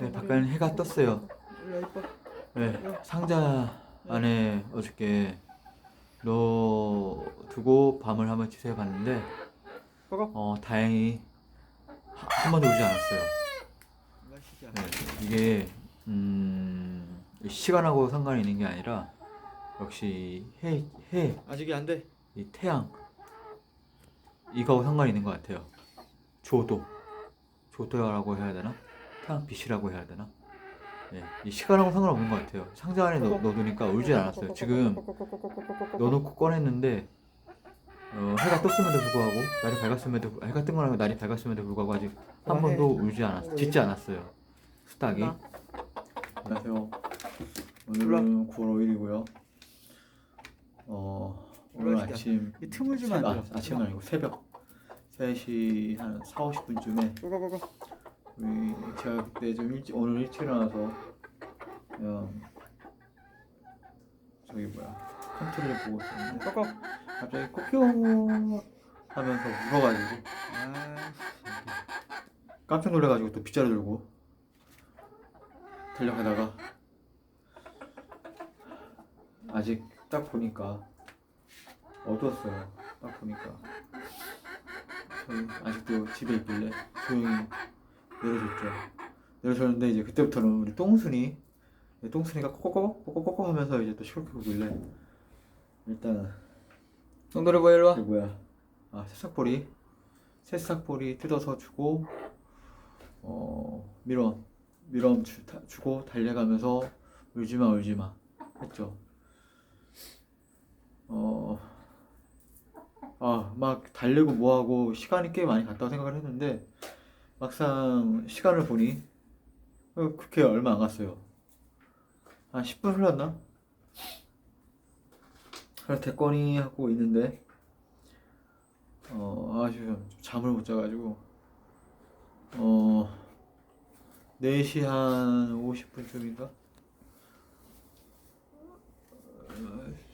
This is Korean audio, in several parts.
네, 바깥에는 해가 떴어요. 네, 상자 안에 어저께 넣어 두고 밤을 한번 지새워 봤는데. 어 다행히 하- 한 번도 울지 않았어요. 네, 이게 음 시간하고 상관이 있는 게 아니라 역시 해, 해, 아직이 안 돼. 이 태양 이거하고 상관이 있는 것 같아요. 조도, 조도라고 해야 되나? 태양빛이라고 해야 되나? 네, 이 시간하고 상관없는 것 같아요. 상자 안에 넣, 넣어두니까 울지 않았어요. 지금 넣어놓고 꺼냈는데 어, 해가 떴음에도 불구하고 날이 밝았음에도 불- 해가 뜬 거랑 날이 밝았음에도 불구하고 아직 한 와, 번도 울지 않았, 짖지 않았어요. 수탉이. 나? 안녕하세요. 오늘은 9월 5일이고요. 어, 오늘. 아침 이 틈을 좀 새- 아, 만들어. 아침은 아니고 새벽 3시 한 4, 50분쯤에 고고 고고. 우리 제가 그때 좀 일찍 오늘 일찍 일어나서 그냥 저기 뭐야 컴퓨터를 보고 있었는데 고고. 갑자기 꼬끼용 하면서 울어가지고 아. 깜짝 놀라가지고 또 빗자루 들고 달려가다가 아직 딱 보니까 어두웠어요. 딱 보니까 저희 아직도 집에 있길래 조용히 내려줬죠. 내려줬는데 이제 그때부터는 우리 똥순이 똥순이가 꼬꼬꼬 꼬꼬꼬 하면서 이제 또 시끄럽게 울길래 일단 똥돌이 보여 일로 그 뭐야? 아 새싹보리. 새싹보리 뜯어서 주고 어 미럼 미럼 주, 다- 주고 달려가면서 울지마 울지마 했죠. 어 아 막 달리고 뭐하고 시간이 꽤 많이 갔다고 생각을 했는데 막상 시간을 보니 어, 그렇게 얼마 안 갔어요. 한 10분 흘렀나? 그래서 대권이 하고 있는데 어 아주 좀 잠을 못 자가지고 어 4시 한 50분쯤인가?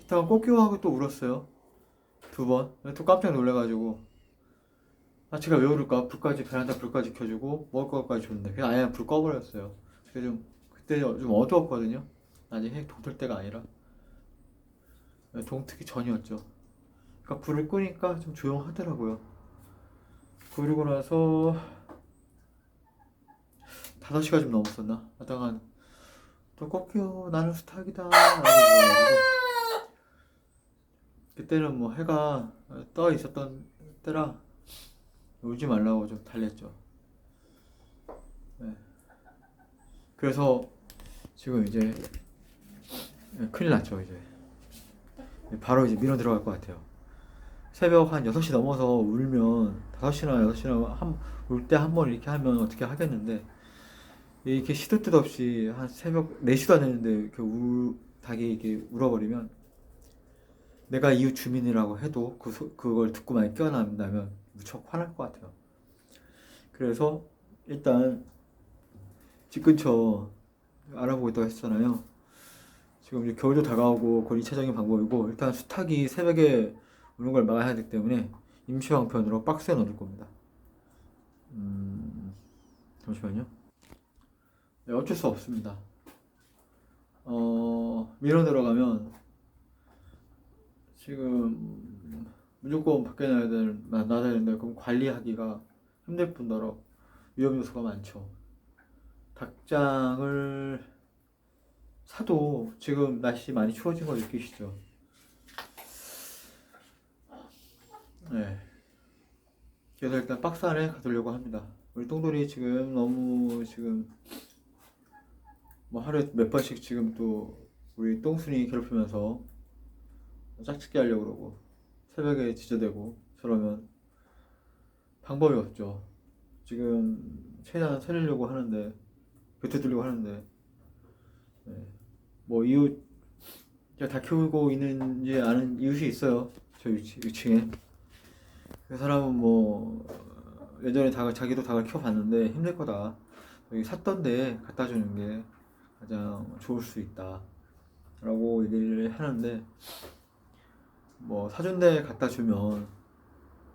이따가 꽃기호하고 또 울었어요. 두 번 또 깜짝 놀래가지고 아 제가 왜 울을까? 불까지 베란다 불까지 켜주고 먹을 것까지 줬는데 그냥 아예 불 꺼버렸어요. 그게 좀 그때 좀 어두웠거든요. 아직 해 동틀 때가 아니라. 동트기 전이었죠. 그러니까 불을 끄니까 좀 조용하더라고요. 그러고 나서 5시가 좀 넘었었나? 하다가 또 꺾여 나는 수탉이다. 그때는 뭐 해가 떠 있었던 때라 울지 말라고 좀 달랬죠. 네. 그래서 지금 이제 큰일 났죠 이제 바로 이제 밀어 들어갈 것 같아요. 새벽 한 6시 넘어서 울면 5시나 6시나 울 때 한 번 이렇게 하면 어떻게 하겠는데 이렇게 시도 뜻 없이 한 새벽 4시도 안 됐는데 이렇게 울 닭이 이렇게 울어버리면 내가 이웃 주민이라고 해도 그 소, 그걸 듣고 많이 깨어난다면 무척 화날 것 같아요. 그래서 일단 집 근처 알아보고 있다고 했잖아요. 지금 이제 겨울도 다가오고 그건 2차적인 방법이고 일단 수탉이 새벽에 우는 걸 막아야 하기 때문에 임시 방편으로 박스에 넣을 겁니다. 음, 잠시만요. 네, 어쩔 수 없습니다. 어, 밀어 들어가면 지금 무조건 밖에 놔야 될, 놔- 놔야 되는데 그럼 관리하기가 힘들 뿐더러 위험 요소가 많죠. 닭장을 사도 지금 날씨 많이 추워진 거 느끼시죠? 네. 그래서 일단 박스 안에 가두려고 합니다. 우리 똥돌이 지금 너무 지금 뭐 하루에 몇 번씩 지금 또 우리 똥순이 괴롭히면서 짝짓기 하려고 그러고 새벽에 지저대고 저러면 방법이 없죠. 지금 최대한 살리려고 하는데 뱉어주려고 하는데 네. 뭐 이웃 제가 다 키우고 있는지 아는 이웃이 있어요. 저 위치, 위층에. 그 사람은 뭐 어, 예전에 닭을 자기도 닭을 키워봤는데 힘들 거다. 여기 샀던데 갖다 주는 게 가장 좋을 수 있다. 라고 얘기를 하는데 뭐 사준 데 갖다 주면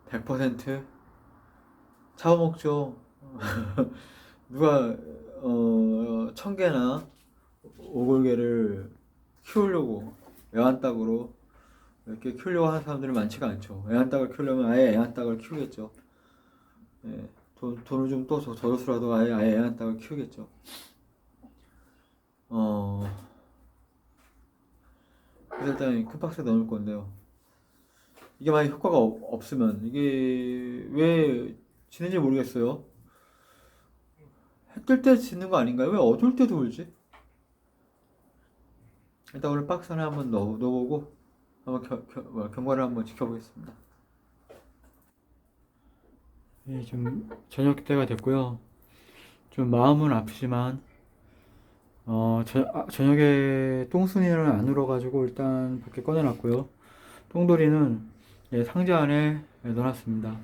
100% 잡아먹죠. 누가 어, 청개나 오골개를 키우려고 애완닭으로 이렇게 키우려고 하는 사람들이 많지가 않죠. 애완닭을 키우려면 아예 애완닭을 키우겠죠. 예, 돈, 돈을 좀또 덜어서라도 아예, 아예 애완닭을 키우겠죠. 어, 일단 큰 박스에 넣을 건데요. 이게 만약 효과가 없, 없으면 이게 왜 지는지 모르겠어요. 해뜰때 짖는 거 아닌가요? 왜 어두울 때도 울지? 일단 오늘 박스 안에 한번 넣어, 넣어보고 한번 겨, 겨, 뭐, 경과를 한번 지켜보겠습니다. 예, 좀 저녁 때가 됐고요. 좀 마음은 아프지만 어, 저, 아, 저녁에 똥순이는 안 울어가지고 일단 밖에 꺼내놨고요. 똥돌이는 예, 상자 안에 예, 넣어놨습니다.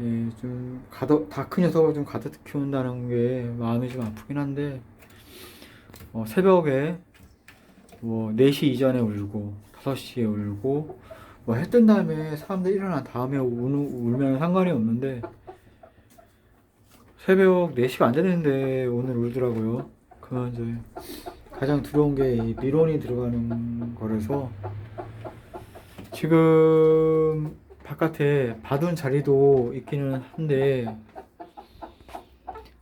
예, 좀 가득 다큰 녀석을 좀 가득 키운다는 게 마음이 좀 아프긴 한데 어, 새벽에 뭐 4시 이전에 울고 5시에 울고 뭐 해 뜬 다음에 사람들 일어난 다음에 우는, 울면 상관이 없는데 새벽 4시가 안 됐는데 오늘 울더라고요. 이제 가장 두려운 게이 미론이 들어가는 거라서 지금 바깥에 봐둔 자리도 있기는 한데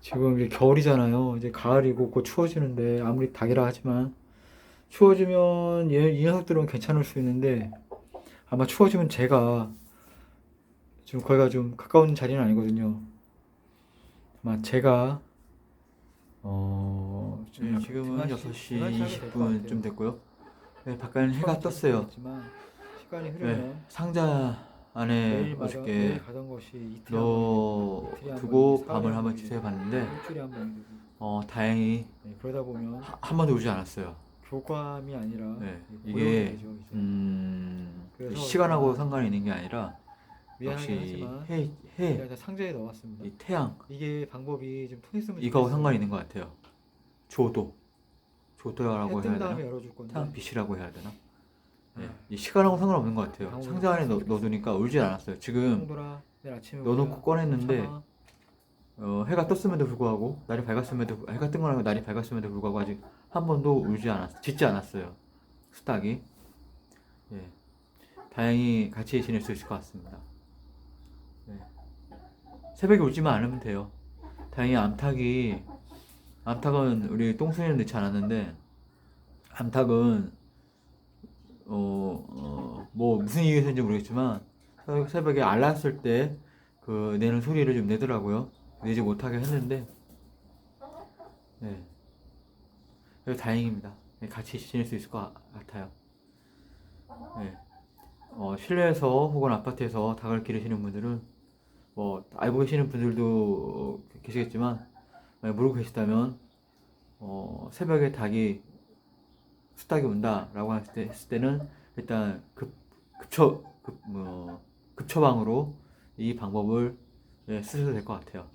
지금 이제 겨울이잖아요. 이제 가을이고 곧 추워지는데 아무리 닭이라 하지만 추워지면 얘, 이 녀석들은 괜찮을 수 있는데 아마 추워지면 제가 지금 거기가 좀 가까운 자리는 아니거든요. 아마 제가 어 네, 지금은 등하시- 6시 등하시 하게 될것 같아요. 20분 좀 됐고요. 네, 바깥은 해가 떴어요. 시간이 흐르면 네, 상자 안에 내일 마저 어저께 내일 가던 것이 이틀 넣어 이틀에 한 두고 번, 밤을 한번 한 지새워 번, 봤는데 일주일에 한 번. 되고. 어, 다행히 네, 그러다 보면 하- 한 번도 울지 않았어요. 교감이 아니라 네, 이게 되죠. 음, 시간하고 상관이 있는 게 아니라 역시 해, 해, 상자에 넣어왔습니다. 이 태양 이게 방법이 좀 통했으면 이거하고. 상관이 있는 것 같아요. 조도, 조도라고 해야 되나? 다음에 열어줄 건데 태양 빛이라고 해야 되나? 네, 아. 이 시간하고 상관없는 것 같아요. 상자 안에 넣, 넣어두니까 울지 않았어요. 지금 홍돌아 내일 아침에 넣어놓고. 꺼냈는데. 어, 해가 떴음에도 불구하고 날이 밝았음에도 해가 뜬 거랑 날이 밝았음에도 불구하고 아직 한 번도 울지 않았 짖지 않았어요 수탉이 예 다행히 같이 지낼 수 있을 것 같습니다 예. 새벽에 울지만 않으면 돼요 다행히 암탉이 암탉은 우리 똥순이는 넣지 않았는데 암탉은 어, 어, 뭐 무슨 이유에서인지 모르겠지만 새벽- 새벽에 알랐을 때 그 내는 소리를 좀 내더라고요. 내지 못하게 했는데, 네. 그래서 다행입니다. 네, 같이 지낼 수 있을 것 같- 같아요. 네. 어, 실내에서 혹은 아파트에서 닭을 기르시는 분들은 뭐 알고 계시는 분들도 계시겠지만 모르고 계시다면 어, 새벽에 닭이 수탉이 온다라고 했을, 때, 했을 때는 일단 급 급처 급, 뭐, 급처방으로 이 방법을 예, 쓰셔도 될 것 같아요.